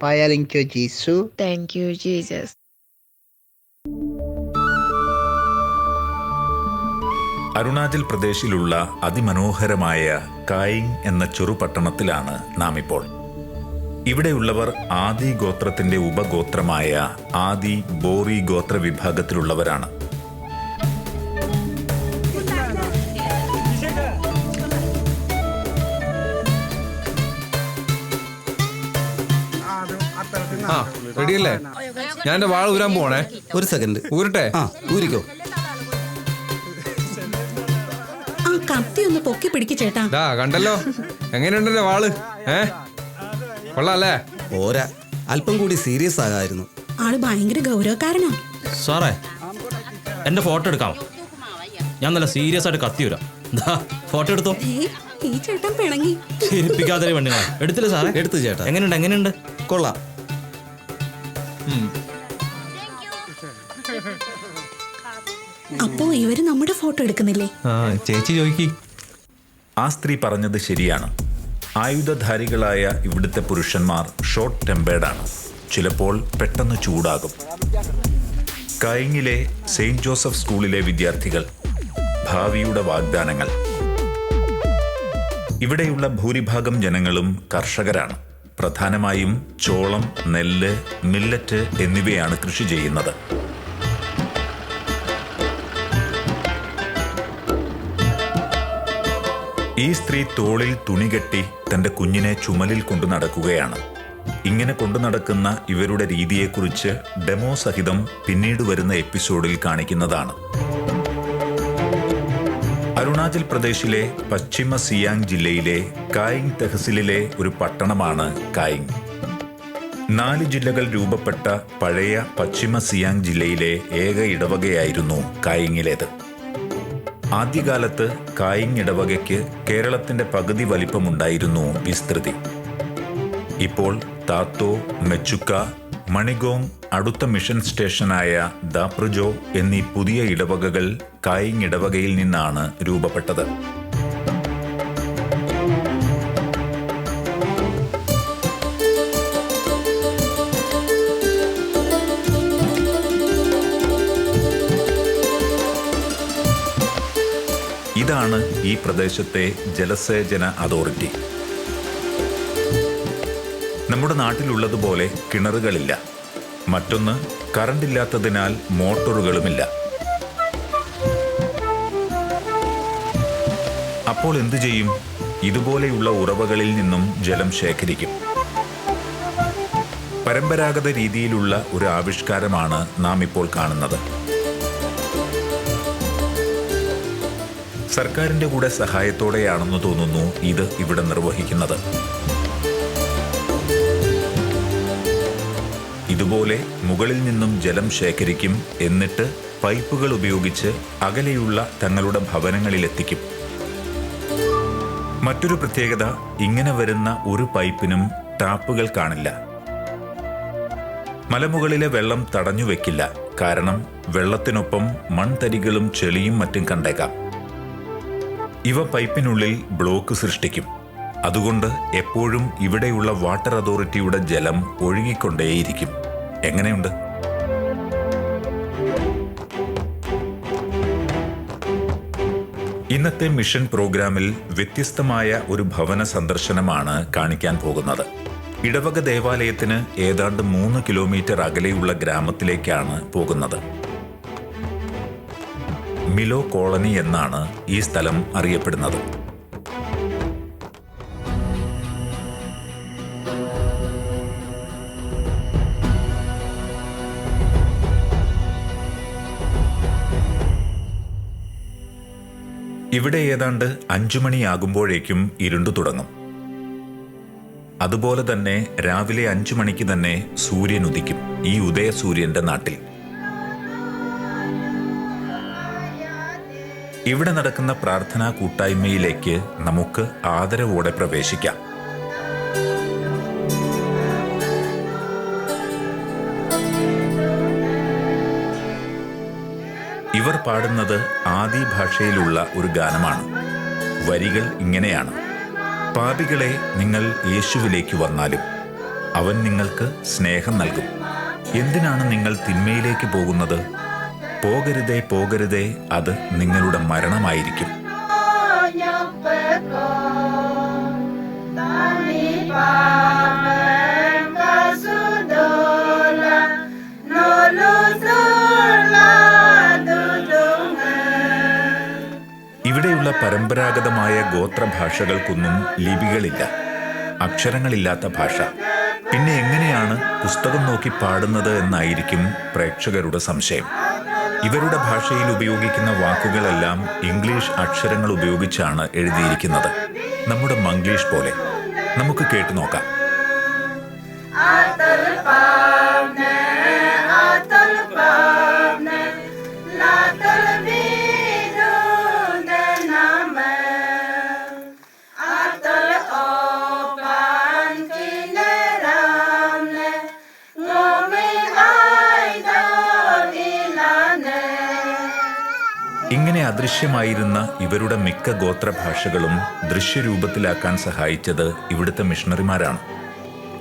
Payaling ko Jisu. Thank you, Jesus. Arunachal പ്രദേശിലുള്ള അതിമനോഹരമായ കായിങ് എന്ന ചെറുപട്ടണത്തിലാണ് നാം ഇപ്പോൾ ഇവിടെയുള്ളവർ ആദി ഗോത്രത്തിന്റെ ഉപഗോത്രമായ ആദി ബോറി ഗോത്ര വിഭാഗത്തിലുള്ളവരാണ് ആ റെഡിയല്ലേ? ഞാൻ എന്റെ വാൾ ഊരാൻ പോണേ ഒരു സെക്കൻഡ്. ഊരട്ടെ? ആ ഊരിക്കോ. ആ കത്തി ഒന്ന് പൊക്കി പിടിക്ക് ചേട്ടാ. ദാ കണ്ടല്ലോ? എങ്ങനെയുണ്ടല്ലോ എന്റെ വാൾ? ഏ? കൊള്ളാല്ലേ? പോരാ. അല്പം കൂടി സീരിയസ് ആകായിരുന്നു ആൾ ഭയങ്കര ഗൗരവക്കാരനാ. സാറേ എന്റെ ഫോട്ടോ എടുക്കാം. ഞാൻ നല്ല സീരിയസ് ആയിട്ട് കത്തി വരാം ദാ ഫോട്ടോ എടുത്തോ. ഈ ചേട്ടൻ പിണങ്ങി. ചിരിപ്പിക്കാതെ പെണ്ണുങ്ങളെ എടുത്തില്ല സാറേ? എടുത്തു ചേട്ടാ. എങ്ങനെയുണ്ട് എങ്ങനെയുണ്ട്? കൊള്ളാം. അപ്പോ ഇവർ നമ്മുടെ ഫോട്ടോ എടുക്കുന്നില്ലേ? ആ ചേച്ചി ചോദിക്കി. ആ സ്ത്രീ പറഞ്ഞത് ശരിയാണ്. ആയുധധാരികളായ ഇവിടുത്തെ പുരുഷന്മാർ ഷോർട്ട് ടെമ്പേർഡാണ് ചിലപ്പോൾ പെട്ടെന്ന് ചൂടാകും. കൈങ്ങിലെ സെയിന്റ് ജോസഫ് സ്കൂളിലെ വിദ്യാർത്ഥികൾ ഭാവിയുടെ വാഗ്ദാനങ്ങൾ. ഇവിടെയുള്ള ഭൂരിഭാഗം ജനങ്ങളും കർഷകരാണ്. പ്രധാനമായും ചോളം നെല്ല് മില്ലറ്റ് എന്നിവയാണ് കൃഷി ചെയ്യുന്നത്. ഈ സ്ത്രീ തോളിൽ തുണി കെട്ടി തന്റെ കുഞ്ഞിനെ ചുമലിൽ കൊണ്ടു നടക്കുകയാണ്. ഇങ്ങനെ കൊണ്ടു നടക്കുന്ന ഇവരുടെ രീതിയെക്കുറിച്ച് ഡെമോ സഹിതം പിന്നീട് വരുന്ന എപ്പിസോഡിൽ കാണിക്കുന്നതാണ്. അരുണാചൽ പ്രദേശിലെ പശ്ചിമ സിയാങ് ജില്ലയിലെ കായിങ് തെഹസിലിലെ ഒരു പട്ടണമാണ് കായിങ്. നാല് ജില്ലകൾ രൂപപ്പെട്ട പഴയ പശ്ചിമ സിയാങ് ജില്ലയിലെ ഏക ഇടവകയായിരുന്നു കായിങ്ങിലേത്. ആദ്യകാലത്ത് കായിങ് ഇടവകയ്ക്ക് കേരളത്തിന്റെ പകുതി വലിപ്പമുണ്ടായിരുന്നു വിസ്തൃതി. ഇപ്പോൾ താത്തോ മെച്ചുക്ക മണിഗോങ് അടുത്ത മിഷൻ സ്റ്റേഷനായ ദാപ്രജോ എന്നീ പുതിയ ഇടവകകൾ കായിങ് ഇടവകയിൽ നിന്നാണ് രൂപപ്പെട്ടത്. ഇതാണ് ഈ പ്രദേശത്തെ ജലസേചന അതോറിറ്റി. നമ്മുടെ നാട്ടിലുള്ളതുപോലെ കിണറുകളില്ല. മറ്റൊന്ന് കറണ്ടില്ലാത്തതിനാൽ മോട്ടോറുകളുമില്ല. അപ്പോൾ എന്തു ചെയ്യും? ഇതുപോലെയുള്ള ഉറവകളിൽ നിന്നും ജലം ശേഖരിക്കും. പരമ്പരാഗത രീതിയിലുള്ള ഒരു ആവിഷ്കാരമാണ് നാം ഇപ്പോൾ കാണുന്നത്. സർക്കാരിന്റെ കൂടെ സഹായത്തോടെയാണെന്ന് തോന്നുന്നു ഇത് ഇവിടെ നിർവഹിക്കുന്നത്. ഇതുപോലെ മുകളിൽ നിന്നും ജലം ശേഖരിക്കും എന്നിട്ട് പൈപ്പുകൾ ഉപയോഗിച്ച് അകലെയുള്ള തങ്ങളുടെ ഭവനങ്ങളിലെത്തിക്കും. മറ്റൊരു പ്രത്യേകത ഇങ്ങനെ വരുന്ന ഒരു പൈപ്പിനും ടാപ്പുകൾ കാണില്ല. മലമുകളിലെ വെള്ളം തടഞ്ഞു വെക്കില്ല കാരണം വെള്ളത്തിനൊപ്പം മൺതരികളും ചെളിയും മറ്റും കണ്ടേക്കാം. ഇവ പൈപ്പിനുള്ളിൽ ബ്ലോക്ക് സൃഷ്ടിക്കും. അതുകൊണ്ട് എപ്പോഴും ഇവിടെയുള്ള വാട്ടർ അതോറിറ്റിയുടെ ജലം ഒഴുകിക്കൊണ്ടേയിരിക്കും. എങ്ങനെയുണ്ട്? ഇന്നത്തെ മിഷൻ പ്രോഗ്രാമിൽ വ്യത്യസ്തമായ ഒരു ഭവന സന്ദർശനമാണ് കാണിക്കാൻ പോകുന്നത്. ഇടവക ദേവാലയത്തിന് ഏതാണ്ട് മൂന്ന് കിലോമീറ്റർ അകലെയുള്ള ഗ്രാമത്തിലേക്കാണ് പോകുന്നത്. മിലോ കോളനി എന്നാണ് ഈ സ്ഥലം അറിയപ്പെടുന്നത്. ഇവിടെ ഏതാണ്ട് അഞ്ചു മണിയാകുമ്പോഴേക്കും ഇരുണ്ടു തുടങ്ങും. അതുപോലെ തന്നെ രാവിലെ അഞ്ചു മണിക്ക് തന്നെ സൂര്യൻ ഉദിക്കും ഈ ഉദയസൂര്യന്റെ നാട്ടിൽ. ഇവിടെ നടക്കുന്ന പ്രാർത്ഥനാ കൂട്ടായ്മയിലേക്ക് നമുക്ക് ആദരവോടെ പ്രവേശിക്കാം. പാടുന്നത് ആദി ഭാഷയിലുള്ള ഒരു ഗാനമാണ്. വരികൾ ഇങ്ങനെയാണ്. പാപികളെ നിങ്ങൾ യേശുവിലേക്ക് വന്നാലും അവൻ നിങ്ങൾക്ക് സ്നേഹം നൽകും. എന്തിനാണ് നിങ്ങൾ തിന്മയിലേക്ക് പോകുന്നത്? പോകരുതേ പോകരുതേ അത് നിങ്ങളുടെ മരണമായിരിക്കും. ഇവിടെയുള്ള പരമ്പരാഗതമായ ഗോത്രഭാഷകൾക്കൊന്നും ലിപികളില്ല. അക്ഷരങ്ങളില്ലാത്ത ഭാഷ. പിന്നെ എങ്ങനെയാണ് പുസ്തകം നോക്കി പാടുന്നത് എന്നായിരിക്കും പ്രേക്ഷകരുടെ സംശയം. ഇവരുടെ ഭാഷയിൽ ഉപയോഗിക്കുന്ന വാക്കുകളെല്ലാം ഇംഗ്ലീഷ് അക്ഷരങ്ങൾ ഉപയോഗിച്ചാണ് എഴുതിയിരിക്കുന്നത്. നമ്മുടെ മംഗ്ലീഷ് പോലെ. നമുക്ക് കേട്ടു നോക്കാം. അദൃശ്യമായിരുന്ന ഇവരുടെ മിക്ക ഗോത്രഭാഷകളും ദൃശ്യരൂപത്തിലാക്കാൻ സഹായിച്ചത് ഇവിടുത്തെ മിഷണറിമാരാണ്.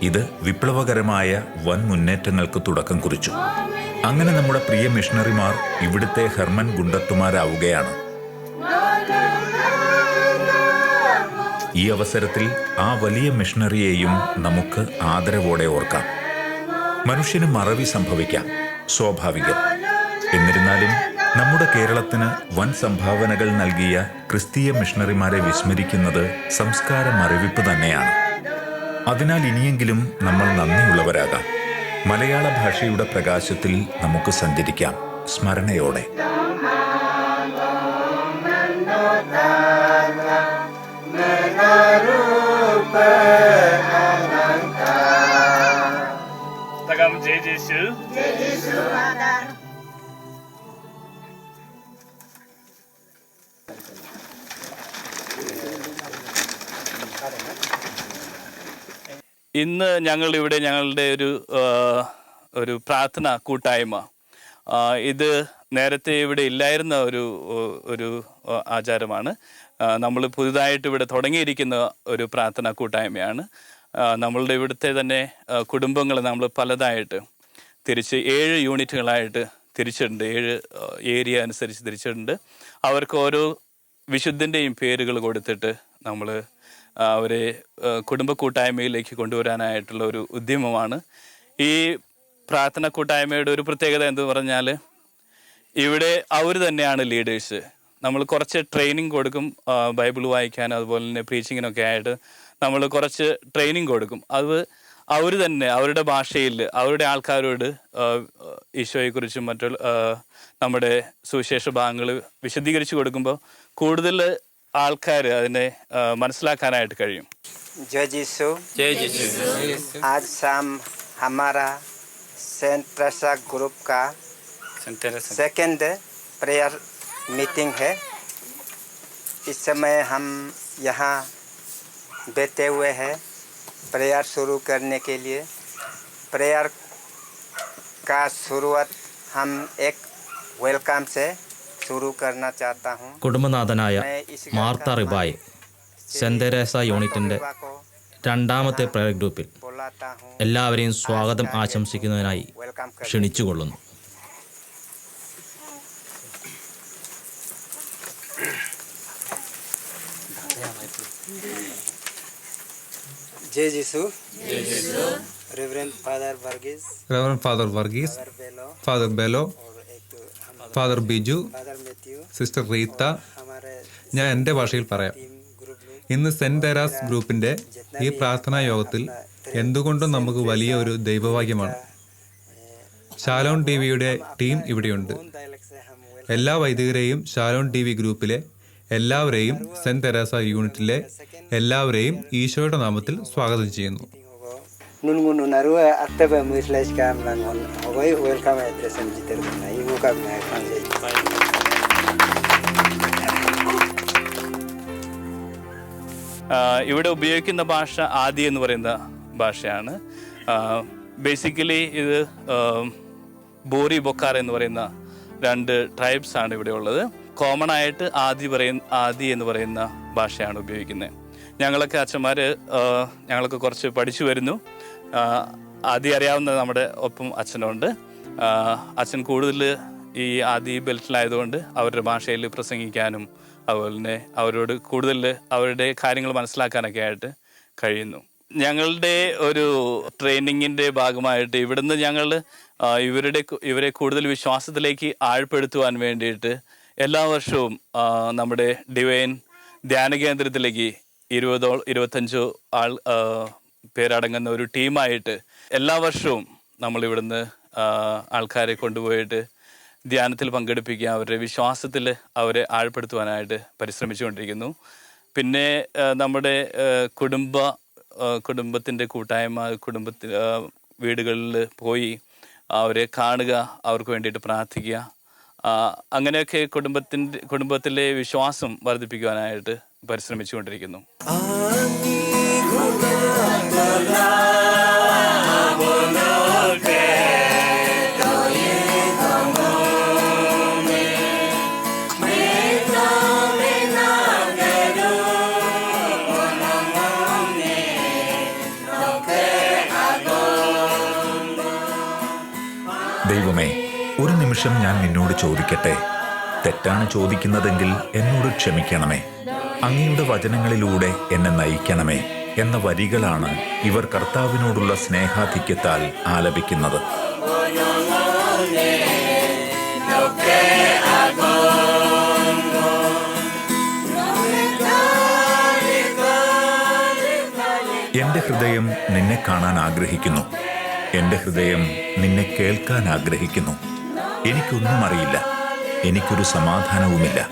ഇത് വിപ്ലവകരമായ വൻ മുന്നേറ്റങ്ങൾക്ക് തുടക്കം കുറിച്ചു. അങ്ങനെ നമ്മുടെ പ്രിയ മിഷണറിമാർ ഇവിടുത്തെ ഹെർമൻ ഗുണ്ടത്തുമാരാവുകയാണ്. ഈ അവസരത്തിൽ ആ വലിയ മിഷണറിയെയും നമുക്ക് ആദരവോടെ ഓർക്കാം. മനുഷ്യന് മറവി സംഭവിക്കാം സ്വാഭാവികം. എന്നിരുന്നാലും നമ്മുടെ കേരളത്തിന് വൻ സംഭാവനകൾ നൽകിയ ക്രിസ്തീയ മിഷണറിമാരെ വിസ്മരിക്കുന്നത് സംസ്കാര മറിവിപ്പ് തന്നെയാണ്. അതിനാൽ ഇനിയെങ്കിലും നമ്മൾ നന്ദിയുള്ളവരാകാം. മലയാള ഭാഷയുടെ പ്രകാശത്തിൽ നമുക്ക് സഞ്ചരിക്കാം. സ്മരണയോടെ. ജയ ജയ ശിവ ജയ ജയ് ശിവ ഇന്ന് ഞങ്ങൾ ഇവിടെ ഞങ്ങളുടെ ഒരു ഒരു പ്രാർത്ഥന കൂട്ടായ്മ. ഇത് നേരത്തെ ഇവിടെ ഇല്ലായിരുന്ന ഒരു ഒരു ആചാരമാണ്. നമ്മൾ പുതുതായിട്ട് ഇവിടെ തുടങ്ങിയിരിക്കുന്ന ഒരു പ്രാർത്ഥന കൂട്ടായ്മയാണ്. നമ്മളുടെ ഇവിടുത്തെ തന്നെ കുടുംബങ്ങൾ നമ്മൾ പലതായിട്ട് തിരിച്ച് ഏഴ് യൂണിറ്റുകളായിട്ട് തിരിച്ചിട്ടുണ്ട്. ഏഴ് ഏരിയ അനുസരിച്ച് തിരിച്ചിട്ടുണ്ട്. അവർക്ക് ഓരോ വിശുദ്ധന്റെയും പേരുകൾ കൊടുത്തിട്ട് നമ്മൾ അവരെ കുടുംബ കൂട്ടായ്മയിലേക്ക് കൊണ്ടുവരാനായിട്ടുള്ള ഒരു ഉദ്യമമാണ്. ഈ പ്രാർത്ഥന കൂട്ടായ്മയുടെ ഒരു പ്രത്യേകത എന്ന് പറഞ്ഞാൽ ഇവിടെ അവർ തന്നെയാണ് ലീഡേഴ്സ് നമ്മൾ കുറച്ച് ട്രെയിനിങ് കൊടുക്കും ബൈബിൾ വായിക്കാൻ അതുപോലെ തന്നെ പ്രീച്ചിങ്ങിനൊക്കെ ആയിട്ട് നമ്മൾ കുറച്ച് ട്രെയിനിങ് കൊടുക്കും. അത് അവർ തന്നെ അവരുടെ ഭാഷയിൽ അവരുടെ ആൾക്കാരോട് ഈശോയെക്കുറിച്ചും മറ്റുള്ള നമ്മുടെ സുവിശേഷ ഭാഗങ്ങൾ വിശദീകരിച്ച് കൊടുക്കുമ്പോൾ കൂടുതൽ ആൾക്കാർ അതിനെ ആ, മനസ്സിലാക്കാനായിട്ട് കഴിയും जय जीसु आज शाम हमारा सेंट ट्रेसा ग्रुप का सेकेंड प्रेयर मीटिंग है इस समय हम यहाँ बैठे हुए हैं प्रेयर शुरू करने के लिए प्रेयर का शुरुआत हम एक वेलकम से കുടുംബനാഥനായ മാർത്ത റിബായി സെന്റ് തെരേസ യൂണിറ്റിന്റെ രണ്ടാമത്തെ പ്രയർ ഗ്രൂപ്പിൽ എല്ലാവരെയും സ്വാഗതം ആശംസിക്കുന്നതിനായി ക്ഷണിച്ചുകൊള്ളുന്നു. Jai father Varghese father father Belo father Biju sister Reetha ഞാൻ എന്റെ ഭാഷയിൽ പറയാം. ഇന്ന് സെന്റ് തെരാസ് ഗ്രൂപ്പിന്റെ ഈ പ്രാർത്ഥനാ യോഗത്തിൽ എന്തുകൊണ്ടും നമുക്ക് വലിയ ഒരു ദൈവഭാഗ്യമാണ്. ഷാലോൺ ടി വിയുടെ ടീം ഇവിടെയുണ്ട്. എല്ലാ വൈദികരെയും ഷാലോൺ ടി വി ഗ്രൂപ്പിലെ എല്ലാവരെയും സെന്റ് തെരാസ യൂണിറ്റിലെ എല്ലാവരെയും ഈശോയുടെ നാമത്തിൽ സ്വാഗതം ചെയ്യുന്നു. വെൽക്കം かみたいな感じ。で、はい、ഇവിടെ ഉപയോഗിക്കുന്ന ഭാഷ ആദി എന്ന് പറയുന്ന ഭാഷയാണ്. ബേസിക്കലി ഇത് ബോറി ബൊക്കാർ എന്ന് പറയുന്ന രണ്ട് ട്രൈബ്സ് ആണ് ഇവിടെ ഉള്ളത്. കോമൺ ആയിട്ട് ആദി പറയ ആദി എന്ന് പറയുന്ന ഭാഷയാണ് ഉപയോഗിക്കുന്നത്. ഞങ്ങളൊക്കെ അച്ഛന്മാർ ഞങ്ങൾക്ക് കുറച്ച് പഠിച്ചു വരുന്നു. ആദ്യം അറിയാവുന്ന നമ്മുടെ ഒപ്പം അച്ഛനുണ്ട്. അച്ഛൻ കൂടുതൽ ഈ ആദി ബെൽറ്റിലായതുകൊണ്ട് അവരുടെ ഭാഷയിൽ പ്രസംഗിക്കാനും അതുപോലെ തന്നെ അവരോട് കൂടുതൽ അവരുടെ കാര്യങ്ങൾ മനസ്സിലാക്കാനൊക്കെ ആയിട്ട് കഴിയുന്നു. ഞങ്ങളുടെ ഒരു ട്രെയിനിങ്ങിന്റെ ഭാഗമായിട്ട് ഇവിടുന്ന് ഞങ്ങൾ ഇവരുടെ ഇവരെ കൂടുതൽ വിശ്വാസത്തിലേക്ക് ആഴ്പ്പെടുത്തുവാൻ വേണ്ടിയിട്ട് എല്ലാ വർഷവും നമ്മുടെ ഡിവൈൻ ധ്യാന കേന്ദ്രത്തിലേക്ക് ഇരുപതോ ഇരുപത്തഞ്ചോ ആൾ പേരടങ്ങുന്ന ഒരു ടീമായിട്ട് എല്ലാ വർഷവും നമ്മൾ ഇവിടുന്ന് ആൾക്കാരെ കൊണ്ടുപോയിട്ട് ധ്യാനത്തിൽ പങ്കെടുപ്പിക്കുക അവരുടെ വിശ്വാസത്തിൽ അവരെ ആഴ്പ്പെടുത്തുവാനായിട്ട് പരിശ്രമിച്ചുകൊണ്ടിരിക്കുന്നു. പിന്നെ നമ്മുടെ കുടുംബ കുടുംബത്തിന്റെ കൂട്ടായ്മ കുടുംബത്തിൽ വീടുകളിൽ പോയി അവരെ കാണുക അവർക്ക് വേണ്ടിയിട്ട് പ്രാർത്ഥിക്കുക. അങ്ങനെയൊക്കെ കുടുംബത്തിന്റെ കുടുംബത്തിലെ വിശ്വാസം വർദ്ധിപ്പിക്കുവാനായിട്ട് പരിശ്രമിച്ചുകൊണ്ടിരിക്കുന്നു. നിമിഷം ഞാൻ നിന്നോട് ചോദിക്കട്ടെ? തെറ്റാണ് ചോദിക്കുന്നതെങ്കിൽ എന്നോട് ക്ഷമിക്കണമേ. അങ്ങയുടെ വചനങ്ങളിലൂടെ എന്നെ നയിക്കണമേ എന്ന വരികളാണ് ഇവർ കർത്താവിനോടുള്ള സ്നേഹാധിക്യത്താൽ ആലപിക്കുന്നത്. എന്റെ ഹൃദയം നിന്നെ കാണാൻ ആഗ്രഹിക്കുന്നു. എന്റെ ഹൃദയം നിന്നെ കേൾക്കാൻ ആഗ്രഹിക്കുന്നു. എനിക്കൊന്നും അറിയില്ല. എനിക്കൊരു സമാധാനവുമില്ല.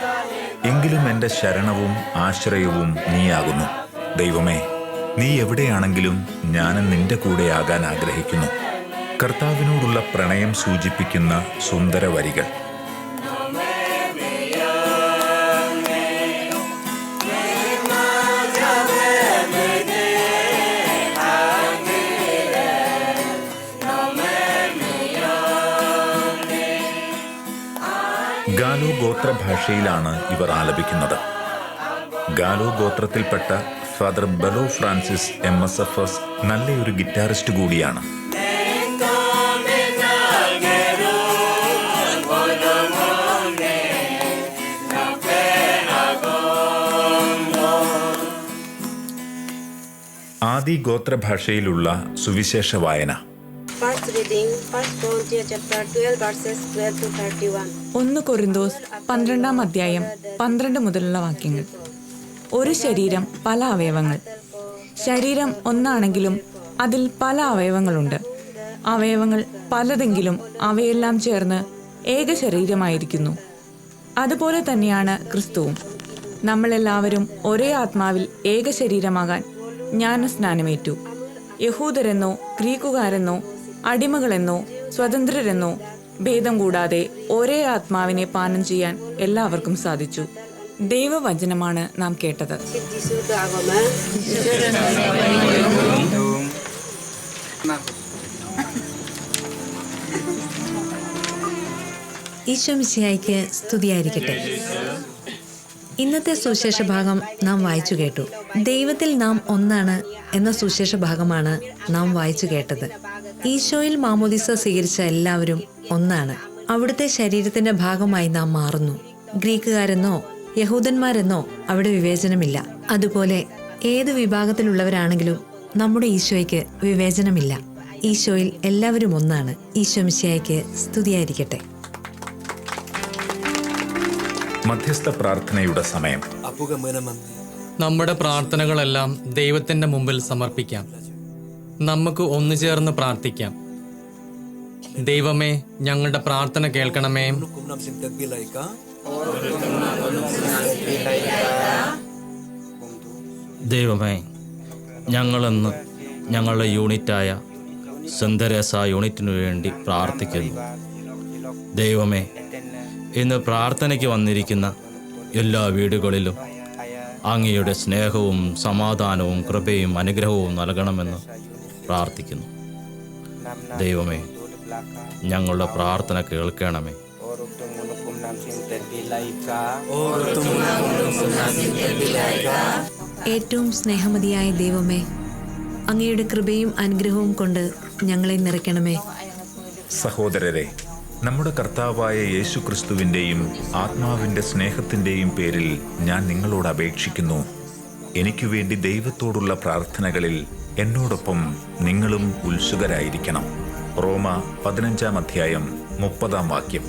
എങ്കിലും എന്റെ ശരണവും ആശ്രയവും നീയാകുന്നു. ദൈവമേ നീ എവിടെയാണെങ്കിലും ഞാൻ നിന്റെ കൂടെയാകാൻ ആഗ്രഹിക്കുന്നു. കർത്താവിനോടുള്ള പ്രണയം സൂചിപ്പിക്കുന്ന സുന്ദര വരികൾ ഗാലോ ഗോത്ര ഭാഷയിലാണ് ഇവർ ആലപിക്കുന്നത്. Galo ഗോത്രത്തിൽപ്പെട്ട father Belo Francis M S F S നല്ലൊരു ഗിറ്റാറിസ്റ്റ് കൂടിയാണ്. ആദി ഗോത്രഭാഷയിലുള്ള സുവിശേഷ വായന ചാപ്റ്റർ 12 verses 12 to 31. ഒന്ന് കൊറിന്തോസ് പന്ത്രണ്ടാം അധ്യായം പന്ത്രണ്ട് മുതലുള്ള വാക്യങ്ങൾ. ഒരു ശരീരം പല അവയവങ്ങൾ. ശരീരം ഒന്നാണെങ്കിലും അതിൽ പല അവയവങ്ങളുണ്ട്. അവയവങ്ങൾ പലതെങ്കിലും അവയെല്ലാം ചേർന്ന് ഏക ശരീരമായിരിക്കുന്നു. അതുപോലെ തന്നെയാണ് ക്രിസ്തുവും. നമ്മളെല്ലാവരും ഒരേ ആത്മാവിൽ ഏക ശരീരമാകാൻ ജ്ഞാനസ്നാനമേറ്റു. യഹൂദരെന്നോ ഗ്രീക്കുകാരെന്നോ അടിമകളെന്നോ സ്വതന്ത്രരെന്നോ ഭേദം കൂടാതെ ഒരേ ആത്മാവിനെ പാനം ചെയ്യാൻ എല്ലാവർക്കും സാധിച്ചു. ദൈവവചനമാണ് നാം കേട്ടത്. ഈശോമിശിയായിക്ക് സ്തുതിയായിരിക്കട്ടെ. ഇന്നത്തെ സുവിശേഷ ഭാഗം നാം വായിച്ചു കേട്ടു. ദൈവത്തിൽ നാം ഒന്നാണ് എന്ന സുവിശേഷ ഭാഗമാണ് നാം വായിച്ചു കേട്ടത്. ഈശോയിൽ മാമോദിസ സ്വീകരിച്ച എല്ലാവരും ഒന്നാണ്. അവിടുത്തെ ശരീരത്തിന്റെ ഭാഗമായി നാം മാറുന്നു. ഗ്രീക്കുകാരെന്നോ യഹൂദന്മാരെന്നോ അവിടെ വിവേചനമില്ല. അതുപോലെ ഏത് വിഭാഗത്തിലുള്ളവരാണെങ്കിലും നമ്മുടെ ഈശോയ്ക്ക് വിവേചനമില്ല. ഈശോയിൽ എല്ലാവരും ഒന്നാണ്. ഈശോ മിശിഹായ്ക്ക് സ്തുതിയായിരിക്കട്ടെ. മധ്യസ്ഥ പ്രാർത്ഥനയുടെ സമയം. നമ്മുടെ പ്രാർത്ഥനകളെല്ലാം ദൈവത്തിന്റെ മുമ്പിൽ സമർപ്പിക്കാം. നമുക്ക് ഒന്നു ചേർന്ന് പ്രാർത്ഥിക്കാം. ദൈവമേ ഞങ്ങളുടെ പ്രാർത്ഥന കേൾക്കണമേ. ദൈവമേ ഞങ്ങളെന്ന് ഞങ്ങളുടെ യൂണിറ്റായ സെന്തരേസ യൂണിറ്റിനു വേണ്ടി പ്രാർത്ഥിക്കുന്നു. ദൈവമേ ഇന്ന് പ്രാർത്ഥനയ്ക്ക് വന്നിരിക്കുന്ന എല്ലാ വീടുകളിലും അങ്ങയുടെ സ്നേഹവും സമാധാനവും കൃപയും അനുഗ്രഹവും നൽകണമെന്ന് പ്രാർത്ഥിക്കുന്നു. ദൈവമേ ഞങ്ങളുടെ പ്രാർത്ഥന കേൾക്കണമേ. ഏറ്റവും സ്നേഹമതിയായ ദൈവമേ അങ്ങയുടെ കൃപയും അനുഗ്രഹവും കൊണ്ട് ഞങ്ങളെ നിറയ്ക്കണമേ. സഹോദരരെ നമ്മുടെ കർത്താവായ യേശു ക്രിസ്തുവിന്റെയും ആത്മാവിന്റെ സ്നേഹത്തിന്റെയും പേരിൽ ഞാൻ നിങ്ങളോട് അപേക്ഷിക്കുന്നു. എനിക്ക് വേണ്ടി ദൈവത്തോടുള്ള പ്രാർത്ഥനകളിൽ എന്നോടൊപ്പം നിങ്ങളും ഉത്സുകരായിരിക്കണം. റോമ പതിനഞ്ചാം അധ്യായം മുപ്പതാം വാക്യം.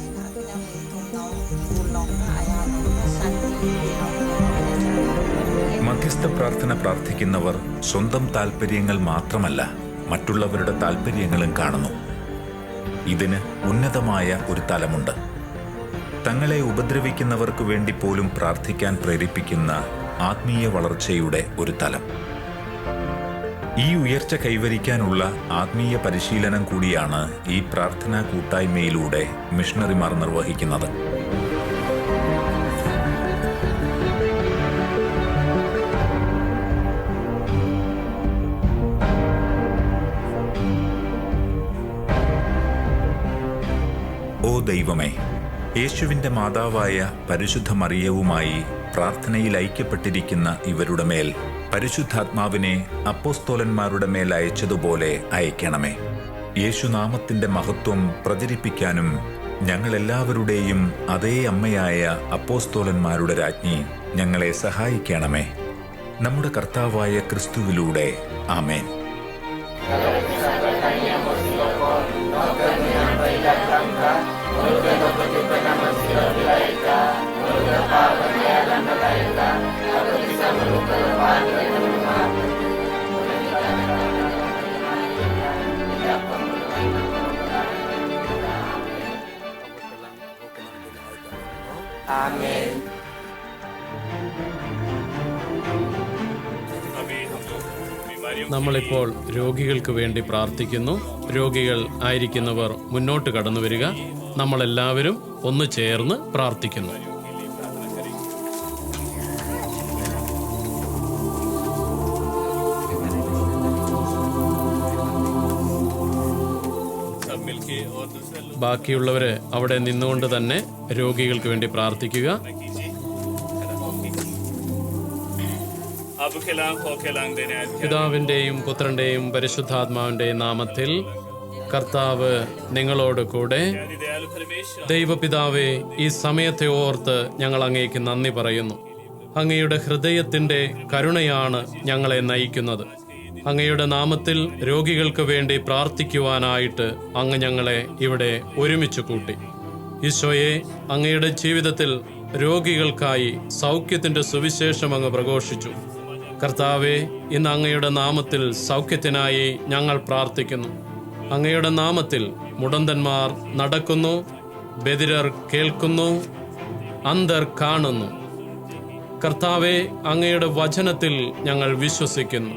മധ്യസ്ഥ പ്രാർത്ഥന പ്രാർത്ഥിക്കുന്നവർ സ്വന്തം താല്പര്യങ്ങൾ മാത്രമല്ല മറ്റുള്ളവരുടെ താല്പര്യങ്ങളും കാണുന്നു. ഇതിന് ഉന്നതമായ ഒരു തലമുണ്ട്. തങ്ങളെ ഉപദ്രവിക്കുന്നവർക്ക് വേണ്ടി പോലും പ്രാർത്ഥിക്കാൻ പ്രേരിപ്പിക്കുന്ന ആത്മീയ വളർച്ചയുടെ ഒരു തലം. ഈ ഉയർച്ച കൈവരിക്കാനുള്ള ആത്മീയ പരിശീലനം കൂടിയാണ് ഈ പ്രാർത്ഥനാ കൂട്ടായ്മയിലൂടെ മിഷണറിമാർ നിർവഹിക്കുന്നത്. ഓ ദൈവമേ യേശുവിന്റെ മാതാവായ പരിശുദ്ധ മറിയവുമായി പ്രാർത്ഥനയിൽ ഐക്യപ്പെട്ടിരിക്കുന്ന ഇവരുടെ മേൽ പരിശുദ്ധാത്മാവിനെ അപ്പോസ്തോലന്മാരുടെ മേൽ അയച്ചതുപോലെ അയക്കണമേ. യേശുനാമത്തിന്റെ മഹത്വം പ്രചരിപ്പിക്കാനും ഞങ്ങളെല്ലാവരുടെയും അതേ അമ്മയായ അപ്പോസ്തോലന്മാരുടെ രാജ്ഞി ഞങ്ങളെ സഹായിക്കണമേ. നമ്മുടെ കർത്താവായ ക്രിസ്തുവിലൂടെ. ആമേൻ. രോഗികൾക്ക് വേണ്ടി പ്രാർത്ഥിക്കുന്നു. രോഗികൾ ആയിരിക്കുന്നവർ മുന്നോട്ട് കടന്നു വരിക. നമ്മളെല്ലാവരും ഒന്ന് ചേർന്ന് പ്രാർത്ഥിക്കുന്നു. ബാക്കിയുള്ളവരെ അവിടെ നിന്നുകൊണ്ട് തന്നെ രോഗികൾക്ക് വേണ്ടി പ്രാർത്ഥിക്കുക. പിതാവിന്റെയും പുത്രന്റെയും പരിശുദ്ധാത്മാവിന്റെയും നാമത്തിൽ കർത്താവ് നിങ്ങളോട് കൂടെ. ദൈവപിതാവെ ഈ സമയത്തെ ഓർത്ത് ഞങ്ങൾ അങ്ങേക്ക് നന്ദി പറയുന്നു. അങ്ങയുടെ ഹൃദയത്തിന്റെ കരുണയാണ് ഞങ്ങളെ നയിക്കുന്നത്. അങ്ങയുടെ നാമത്തിൽ രോഗികൾക്ക് വേണ്ടി പ്രാർത്ഥിക്കുവാനായിട്ട് അങ്ങ് ഞങ്ങളെ ഇവിടെ ഒരുമിച്ച് കൂട്ടി. ഈശോയെ അങ്ങയുടെ ജീവിതത്തിൽ രോഗികൾക്കായി സൗഖ്യത്തിന്റെ സുവിശേഷം അങ്ങ് പ്രഘോഷിച്ചു. കർത്താവെ ഇന്ന് അങ്ങയുടെ നാമത്തിൽ സൗഖ്യത്തിനായി ഞങ്ങൾ പ്രാർത്ഥിക്കുന്നു. അങ്ങയുടെ നാമത്തിൽ മുടന്തന്മാർ നടക്കുന്നു ബദിരർ കേൾക്കുന്നു അന്തർ കാണുന്നു. കർത്താവെ അങ്ങയുടെ വചനത്തിൽ ഞങ്ങൾ വിശ്വസിക്കുന്നു.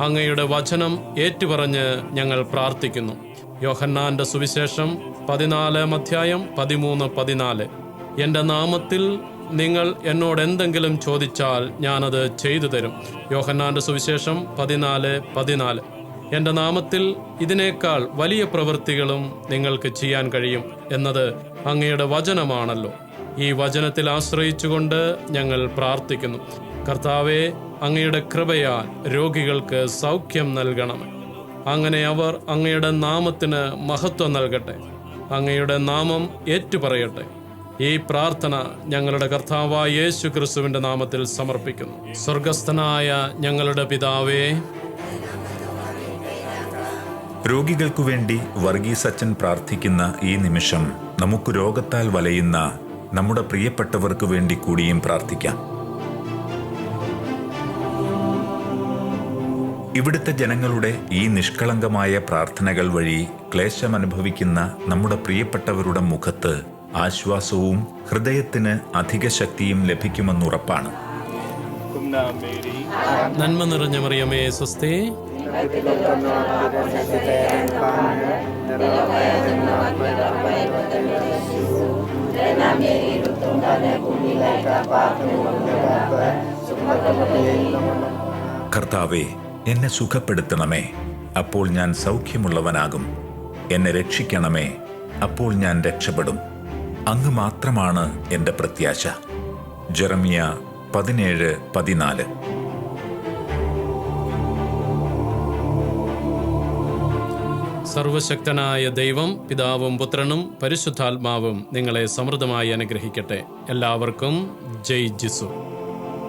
അങ്ങയുടെ വചനം ഏറ്റുപറഞ്ഞ് ഞങ്ങൾ പ്രാർത്ഥിക്കുന്നു. യോഹന്നാന്റെ സുവിശേഷം പതിനാല് അധ്യായം പതിമൂന്ന് പതിനാല്. എന്റെ നാമത്തിൽ നിങ്ങൾ എന്നോട് എന്തെങ്കിലും ചോദിച്ചാൽ ഞാനത് ചെയ്തു തരും. യോഹന്നാന്റെ സുവിശേഷം പതിനാല് പതിനാല്. എന്റെ നാമത്തിൽ ഇതിനേക്കാൾ വലിയ പ്രവൃത്തികളും നിങ്ങൾക്ക് ചെയ്യാൻ കഴിയും എന്നത് അങ്ങയുടെ വചനമാണല്ലോ. ഈ വചനത്തിൽ ആശ്രയിച്ചുകൊണ്ട് ഞങ്ങൾ പ്രാർത്ഥിക്കുന്നു. കർത്താവെ അങ്ങയുടെ കൃപയാൽ രോഗികൾക്ക് സൗഖ്യം നൽകണം അങ്ങനെ അവർ അങ്ങയുടെ നാമത്തിന് മഹത്വം നൽകട്ടെ. അങ്ങയുടെ നാമം ഏറ്റുപറയട്ടെ. ഈ പ്രാർത്ഥന ഞങ്ങളുടെ കർത്താവായ യേശു ക്രിസ്തുവിന്റെ നാമത്തിൽ സമർപ്പിക്കുന്നു. സ്വർഗസ്ഥനായ ഞങ്ങളുടെ പിതാവേ രോഗികൾക്കു വേണ്ടി വർഗീസ് അച്ഛൻ പ്രാർത്ഥിക്കുന്ന ഈ നിമിഷം നമുക്ക് രോഗത്താൽ വലയുന്ന നമ്മുടെ പ്രിയപ്പെട്ടവർക്ക് വേണ്ടി കൂടിയും പ്രാർത്ഥിക്കാം. ഇവിടുത്തെ ജനങ്ങളുടെ ഈ നിഷ്കളങ്കമായ പ്രാർത്ഥനകൾ വഴി ക്ലേശമനുഭവിക്കുന്ന നമ്മുടെ പ്രിയപ്പെട്ടവരുടെ മുഖത്ത് ആശ്വാസവും ഹൃദയത്തിന് അധിക ശക്തിയും ലഭിക്കുമെന്നുറപ്പാണ്. നന്മ നിറഞ്ഞ മറിയമേ സ്വസ്തേ. കർത്താവെ എന്നെ സുഖപ്പെടുത്തണമേ. അപ്പോൾ ഞാൻ സൗഖ്യമുള്ളവനാകും. എന്നെ രക്ഷിക്കണമേ. അപ്പോൾ ഞാൻ രക്ഷപ്പെടും. അങ്ങ് മാത്രമാണ് എന്റെ പ്രത്യാശ. ജെറമിയ പതിനേഴ് പതിനാല്. സർവശക്തനായ ദൈവം പിതാവും പുത്രനും പരിശുദ്ധാത്മാവും നിങ്ങളെ സമൃദ്ധമായി അനുഗ്രഹിക്കട്ടെ. എല്ലാവർക്കും ജയ് ജിസു.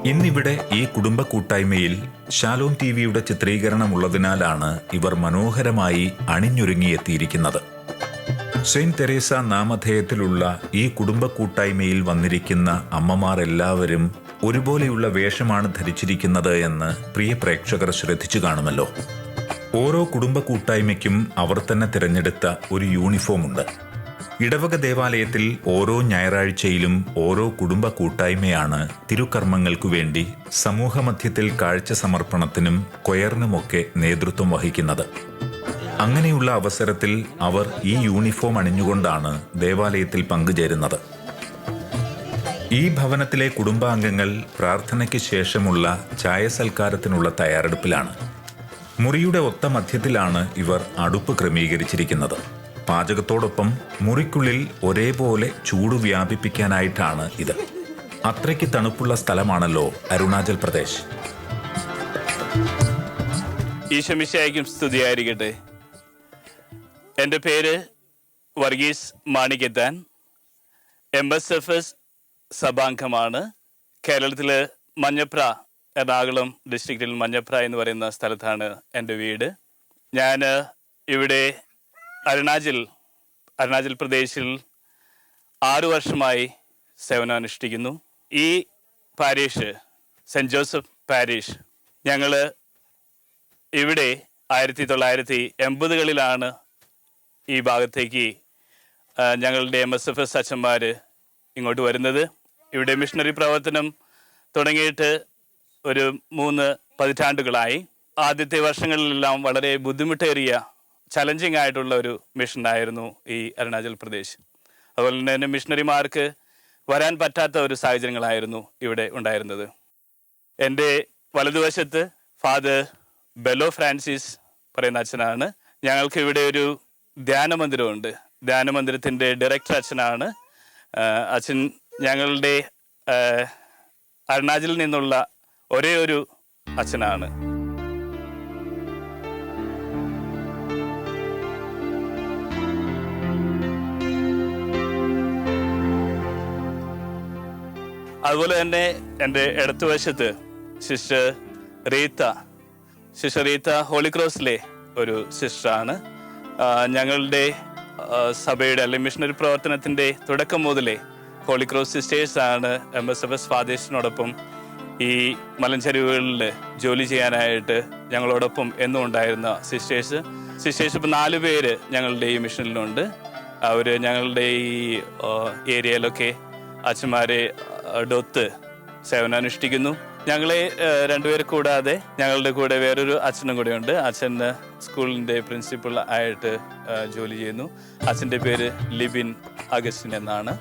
ഇന്നിവിടെ ഈ കുടുംബ കൂട്ടായ്മയിൽ ഷാലോം ടി വിയുടെ ചിത്രീകരണമുള്ളതിനാലാണ് ഇവർ മനോഹരമായി അണിഞ്ഞൊരുങ്ങിയെത്തിയിരിക്കുന്നത്. സെയിന്റ് തെരേസ നാമധേയത്തിലുള്ള ഈ കുടുംബ കൂട്ടായ്മയിൽ വന്നിരിക്കുന്ന അമ്മമാർ എല്ലാവരും ഒരുപോലെയുള്ള വേഷമാണ് ധരിച്ചിരിക്കുന്നത് എന്ന് പ്രിയ പ്രേക്ഷകർ ശ്രദ്ധിച്ചു കാണുമല്ലോ. ഓരോ കുടുംബ കൂട്ടായ്മയ്ക്കും അവർ തന്നെ തിരഞ്ഞെടുത്ത ഒരു യൂണിഫോം ഉണ്ട് ഇടവക ദേവാലയത്തിൽ ഓരോ ഞായറാഴ്ചയിലും ഓരോ കുടുംബ കൂട്ടായ്മയാണ് തിരുക്കർമ്മങ്ങൾക്കു വേണ്ടി സമൂഹമധ്യത്തിൽ കാഴ്ച സമർപ്പണത്തിനും കൊയറിനുമൊക്കെ നേതൃത്വം വഹിക്കുന്നത്. അങ്ങനെയുള്ള അവസരത്തിൽ അവർ ഈ യൂണിഫോം അണിഞ്ഞുകൊണ്ടാണ് ദേവാലയത്തിൽ പങ്കുചേരുന്നത്. ഈ ഭവനത്തിലെ കുടുംബാംഗങ്ങൾ പ്രാർത്ഥനയ്ക്ക് ശേഷമുള്ള ചായ സൽക്കാരത്തിനുള്ള തയ്യാറെടുപ്പിലാണ്. മുറിയുടെ ഒത്ത മധ്യത്തിലാണ് ഇവർ അടുപ്പ് ക്രമീകരിച്ചിരിക്കുന്നത്. പാചകത്തോടൊപ്പം മുറിക്കുള്ളിൽ ഒരേപോലെ ചൂട് വ്യാപിപ്പിക്കാനായിട്ടാണ് ഇത്. അത്രയ്ക്ക് തണുപ്പുള്ള സ്ഥലമാണല്ലോ അരുണാചൽ പ്രദേശ്. ഈശമിശായിക്കും സ്തുതിയായിരിക്കട്ടെ. എന്റെ പേര് Varghese Manikkathan M S F S സഭാംഗമാണ്. കേരളത്തിലെ മഞ്ഞപ്ര എറണാകുളം ഡിസ്ട്രിക്റ്റിൽ മഞ്ഞപ്ര എന്ന് പറയുന്ന സ്ഥലത്താണ് എന്റെ വീട്. ഞാൻ ഇവിടെ അരുണാചൽ അരുണാചൽ പ്രദേശിൽ ആറു വർഷമായി സേവനമനുഷ്ഠിക്കുന്നു. ഈ പാരീഷ് സെന്റ് ജോസഫ് പാരീഷ് ഞങ്ങൾ ഇവിടെ ആയിരത്തി തൊള്ളായിരത്തി എൺപതുകളിലാണ് ഈ ഭാഗത്തേക്ക് ഞങ്ങളുടെ എം എസ് എഫ് എസ് അച്ഛന്മാർ ഇങ്ങോട്ട് വരുന്നത്. ഇവിടെ മിഷണറി പ്രവർത്തനം തുടങ്ങിയിട്ട് ഒരു മൂന്ന് പതിറ്റാണ്ടുകളായി. ആദ്യത്തെ വർഷങ്ങളിലെല്ലാം വളരെ ബുദ്ധിമുട്ടേറിയ ചലഞ്ചിങ് ആയിട്ടുള്ള ഒരു മിഷനായിരുന്നു ഈ അരുണാചൽ പ്രദേശ്. അതുപോലെ തന്നെ മിഷണറിമാർക്ക് വരാൻ പറ്റാത്ത ഒരു സാഹചര്യങ്ങളായിരുന്നു ഇവിടെ ഉണ്ടായിരുന്നത്. എന്റെ വലതുവശത്ത് ഫാദർ ബെലോ ഫ്രാൻസിസ് പറയുന്ന അച്ഛനാണ്. ഞങ്ങൾക്ക് ഇവിടെ ഒരു ധ്യാന ധ്യാനമന്ദിരത്തിന്റെ ധ്യാന ഡയറക്ടർ അച്ഛനാണ് അച്ഛൻ ഞങ്ങളുടെ അരുണാചലിൽ നിന്നുള്ള ഒരേ ഒരു അച്ഛനാണ്. അതുപോലെ തന്നെ എന്റെ ഇടത്തുവശത്ത് sister Reetha. Sister Reetha holy ക്രോസിലെ ഒരു സിസ്റ്ററാണ്. ഞങ്ങളുടെ സഭയുടെ അല്ലെങ്കിൽ മിഷണറി പ്രവർത്തനത്തിന്റെ തുടക്കം മുതലേ ഹോളി ക്രോസ് സിസ്റ്റേഴ്സ് ആണ് എം എസ് എഫ് എസ് ഫാദേഴ്സിനോടൊപ്പം ഈ മലഞ്ചെരുവുകളിൽ ജോലി ചെയ്യാനായിട്ട് ഞങ്ങളോടൊപ്പം എന്നും ഉണ്ടായിരുന്ന സിസ്റ്റേഴ്സ്. സിസ്റ്റേഴ്സ് ഇപ്പം നാല് പേര് ഞങ്ങളുടെ ഈ മിഷനിലുണ്ട്. അവർ ഞങ്ങളുടെ ഈ ഏരിയയിലൊക്കെ അച്ഛന്മാരെ ഡൊത്ത് സേവനം അനുഷ്ഠിക്കുന്നു ഞങ്ങളെ രണ്ടുപേർ കൂടാതെ ഞങ്ങളുടെ കൂടെ വേറൊരു അച്ഛനും കൂടെ ഉണ്ട്. അച്ഛൻ സ്കൂളിന്റെ പ്രിൻസിപ്പൾ ആയിട്ട് ജോലി ചെയ്യുന്നു. അച്ഛന്റെ പേര് ലിബിൻ അഗസ്റ്റിൻ എന്നാണ്.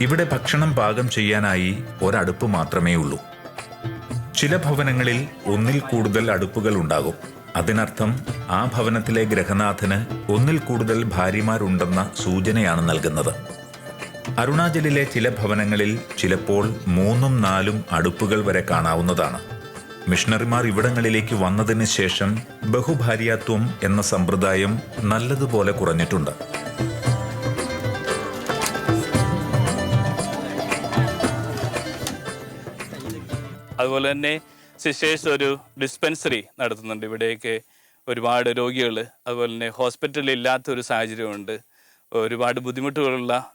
ഇവിടെ ഭക്ഷണം പാകം ചെയ്യാനായി ഒരടുപ്പ് മാത്രമേ ഉള്ളൂ. ചില ഭവനങ്ങളിൽ ഒന്നിൽ കൂടുതൽ അടുപ്പുകൾ ഉണ്ടാകും. അതിനർത്ഥം ആ ഭവനത്തിലെ ഗ്രഹനാഥന് ഒന്നിൽ കൂടുതൽ ഭാര്യമാരുണ്ടെന്ന സൂചനയാണ് നൽകുന്നത്. അരുണാചലിലെ ചില ഭവനങ്ങളിൽ ചിലപ്പോൾ മൂന്നും നാലും അടുപ്പുകൾ വരെ കാണാവുന്നതാണ്. മിഷണറിമാർ ഇവിടങ്ങളിലേക്ക് വന്നതിന് ശേഷം ബഹുഭാര്യാത്വം എന്ന സമ്പ്രദായം നല്ലതുപോലെ കുറഞ്ഞിട്ടുണ്ട്. അതുപോലെ തന്നെ സിസ്റ്റേഴ്സ് ഒരു ഡിസ്പെൻസറി നടത്തുന്നുണ്ട്. ഇവിടെയൊക്കെ ഒരുപാട് രോഗികൾ അതുപോലെ തന്നെ ഹോസ്പിറ്റലിൽ ഇല്ലാത്ത ഒരു സാഹചര്യമുണ്ട്. ഒരുപാട് ബുദ്ധിമുട്ടുകളുള്ള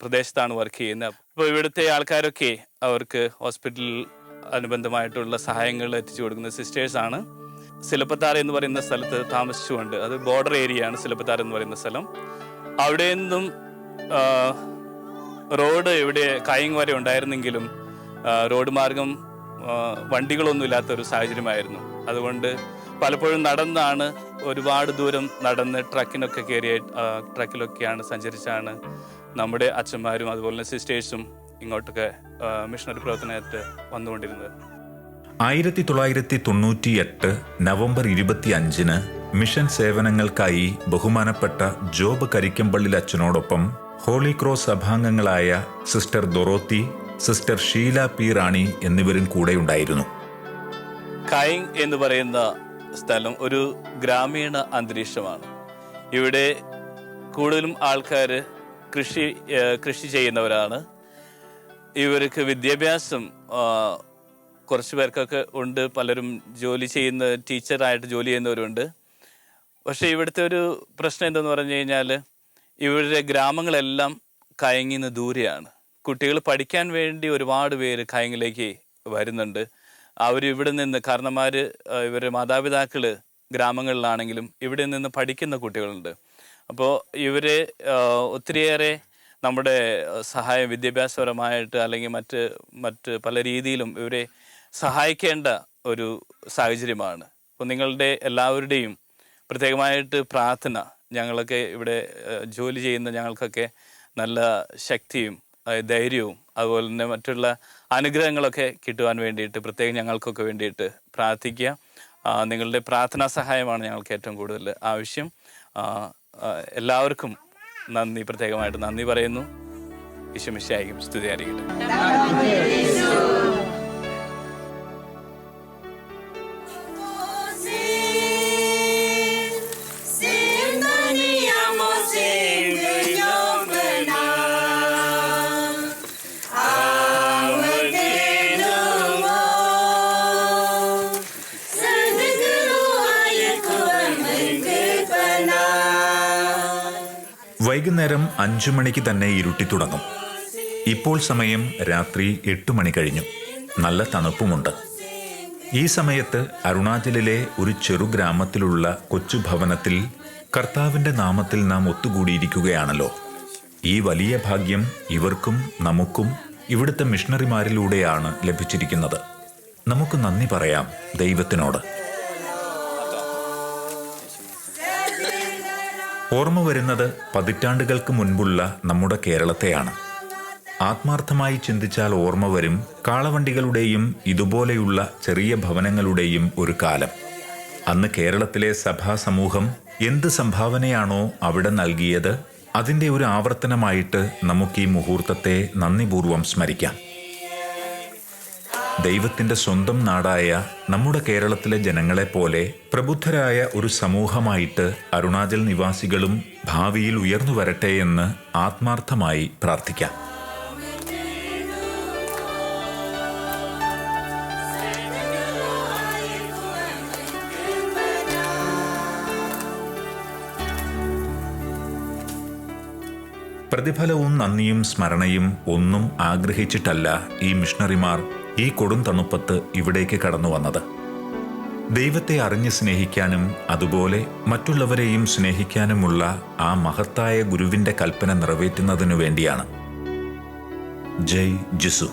പ്രദേശത്താണ് വർക്ക് ചെയ്യുന്നത്. അപ്പോൾ ഇവിടുത്തെ ആൾക്കാരൊക്കെ അവർക്ക് ഹോസ്പിറ്റലിൽ അനുബന്ധമായിട്ടുള്ള സഹായങ്ങൾ എത്തിച്ചു കൊടുക്കുന്ന സിസ്റ്റേഴ്സാണ് സിലപ്പത്താർ എന്ന് പറയുന്ന സ്ഥലത്ത് താമസിച്ചുകൊണ്ട് അത് ബോർഡർ ഏരിയ ആണ് സിലപ്പത്താർ എന്ന് പറയുന്ന സ്ഥലം. അവിടെ നിന്നും റോഡ് ഇവിടെ കായിങ് വരെ ഉണ്ടായിരുന്നെങ്കിലും റോഡ് മാർഗം വണ്ടികളൊന്നും ഇല്ലാത്ത ഒരു സാഹചര്യമായിരുന്നു. അതുകൊണ്ട് പലപ്പോഴും നടന്നാണ് ഒരുപാട് ദൂരം നടന്ന് ട്രക്കിനൊക്കെ കയറിയ ട്രക്കിലൊക്കെയാണ് സഞ്ചരിച്ചാണ് നമ്മുടെ അച്ഛന്മാരും അതുപോലെ തന്നെ സിസ്റ്റേഴ്സും ഇങ്ങോട്ടൊക്കെ മിഷണറി പ്രവർത്തനത്തിൽ വന്നുകൊണ്ടിരുന്നത്. ആയിരത്തി തൊള്ളായിരത്തി തൊണ്ണൂറ്റി എട്ട് നവംബർ ഇരുപത്തി അഞ്ചിന് മിഷൻ സേവനങ്ങൾക്കായി ബഹുമാനപ്പെട്ട ജോബ് കരിക്കമ്പള്ളിൽ അച്ഛനോടൊപ്പം holy cross സഭാംഗങ്ങളായ sister Dorothy sister Sheela P Rani എന്നിവരും കൂടെയുണ്ടായിരുന്നു. കായിങ് എന്ന് പറയുന്ന സ്ഥലം ഒരു ഗ്രാമീണ അന്തരീക്ഷമാണ്. ഇവിടെ കൂടുതലും ആൾക്കാർ കൃഷി കൃഷി ചെയ്യുന്നവരാണ്. ഇവർക്ക് വിദ്യാഭ്യാസം കുറച്ച് പേർക്കൊക്കെ ഉണ്ട്. പലരും ജോലി ചെയ്യുന്ന ടീച്ചറായിട്ട് ജോലി ചെയ്യുന്നവരുണ്ട്. പക്ഷേ ഇവിടുത്തെ ഒരു പ്രശ്നം എന്തെന്ന് പറഞ്ഞു കഴിഞ്ഞാൽ ഇവരുടെ ഗ്രാമങ്ങളെല്ലാം കയങ്ങിന്ന് ദൂരെയാണ്. കുട്ടികൾ പഠിക്കാൻ വേണ്ടി ഒരുപാട് പേര് കയങ്ങിലേക്ക് വരുന്നുണ്ട്. അവർ ഇവിടെ നിന്ന് കാരണന്മാർ ഇവരുടെ മാതാപിതാക്കൾ ഗ്രാമങ്ങളിലാണെങ്കിലും ഇവിടെ നിന്ന് പഠിക്കുന്ന കുട്ടികളുണ്ട്. അപ്പോൾ ഇവരെ ആ, ഒത്തിരിയേറെ നമ്മുടെ സഹായം വിദ്യാഭ്യാസപരമായിട്ട് അല്ലെങ്കിൽ മറ്റ് മറ്റ് പല രീതിയിലും ഇവരെ സഹായിക്കേണ്ട ഒരു സാഹചര്യമാണ്. അപ്പോൾ നിങ്ങളുടെ എല്ലാവരുടെയും പ്രത്യേകമായിട്ട് പ്രാർത്ഥന ഞങ്ങളൊക്കെ ഇവിടെ ജോലി ചെയ്യുന്ന ഞങ്ങൾക്കൊക്കെ നല്ല ശക്തിയും ധൈര്യവും അതുപോലെ തന്നെ മറ്റുള്ള അനുഗ്രഹങ്ങളൊക്കെ കിട്ടുവാൻ വേണ്ടിയിട്ട് പ്രത്യേകം ഞങ്ങൾക്കൊക്കെ വേണ്ടിയിട്ട് പ്രാർത്ഥിക്കുക. നിങ്ങളുടെ പ്രാർത്ഥനാ സഹായമാണ് ഞങ്ങൾക്ക് ഏറ്റവും കൂടുതൽ ആവശ്യം. എല്ലാവർക്കും നന്ദി. പ്രത്യേകമായിട്ട് നന്ദി പറയുന്നു. വിഷമിശായിരിക്കും സ്തുതി അറിയിക്കട്ടെ വൈകുന്നേരം അഞ്ചു മണിക്ക് തന്നെ ഇരുട്ടി തുടങ്ങും. ഇപ്പോൾ സമയം രാത്രി എട്ട് മണി കഴിഞ്ഞു. നല്ല തണുപ്പുമുണ്ട്. ഈ സമയത്ത് അരുണാചലിലെ ഒരു ചെറു ഗ്രാമത്തിലുള്ള കൊച്ചു ഭവനത്തിൽ കർത്താവിന്റെ നാമത്തിൽ നാം ഒത്തുകൂടിയിരിക്കുകയാണല്ലോ. ഈ വലിയ ഭാഗ്യം ഇവർക്കും നമുക്കും ഇവിടുത്തെ മിഷണറിമാരിലൂടെയാണ് ലഭിച്ചിരിക്കുന്നത്. നമുക്ക് നന്ദി പറയാം ദൈവത്തിനോട്. ഓർമ്മ വരുന്നത് പതിറ്റാണ്ടുകൾക്ക് മുൻപുള്ള നമ്മുടെ കേരളത്തെയാണ്. ആത്മാർത്ഥമായി ചിന്തിച്ചാൽ ഓർമ്മ വരും കാളവണ്ടികളുടെയും ഇതുപോലെയുള്ള ചെറിയ ഭവനങ്ങളുടെയും ഒരു കാലം. അന്ന് കേരളത്തിലെ സഭാ സമൂഹം എന്ത് സംഭാവനയാണോ അവിടെ നൽകിയത് അതിന്റെ ഒരു ആവർത്തനമായിട്ട് നമുക്ക് ഈ മുഹൂർത്തത്തെ നന്ദിപൂർവം സ്മരിക്കാം. ദൈവത്തിന്റെ സ്വന്തം നാടായ നമ്മുടെ കേരളത്തിലെ ജനങ്ങളെപ്പോലെ പ്രബുദ്ധരായ ഒരു സമൂഹമായിട്ട് അരുണാചൽ നിവാസികളും ഭാവിയിൽ ഉയർന്നു വരട്ടെ എന്ന് ആത്മാർത്ഥമായി പ്രാർത്ഥിക്കാം. പ്രതിഫലവും നന്ദിയും സ്മരണയും ഒന്നും ആഗ്രഹിച്ചിട്ടല്ല ഈ മിഷണറിമാർ ഈ കൊടും തണുപ്പത്ത് ഇവിടേക്ക് കടന്നു വന്നത്. ദൈവത്തെ അറിഞ്ഞ് സ്നേഹിക്കാനും അതുപോലെ മറ്റുള്ളവരെയും സ്നേഹിക്കാനുമുള്ള ആ മഹത്തായ ഗുരുവിന്റെ കൽപ്പന നിറവേറ്റുന്നതിനു വേണ്ടിയാണ്. ജയ് ജിസു.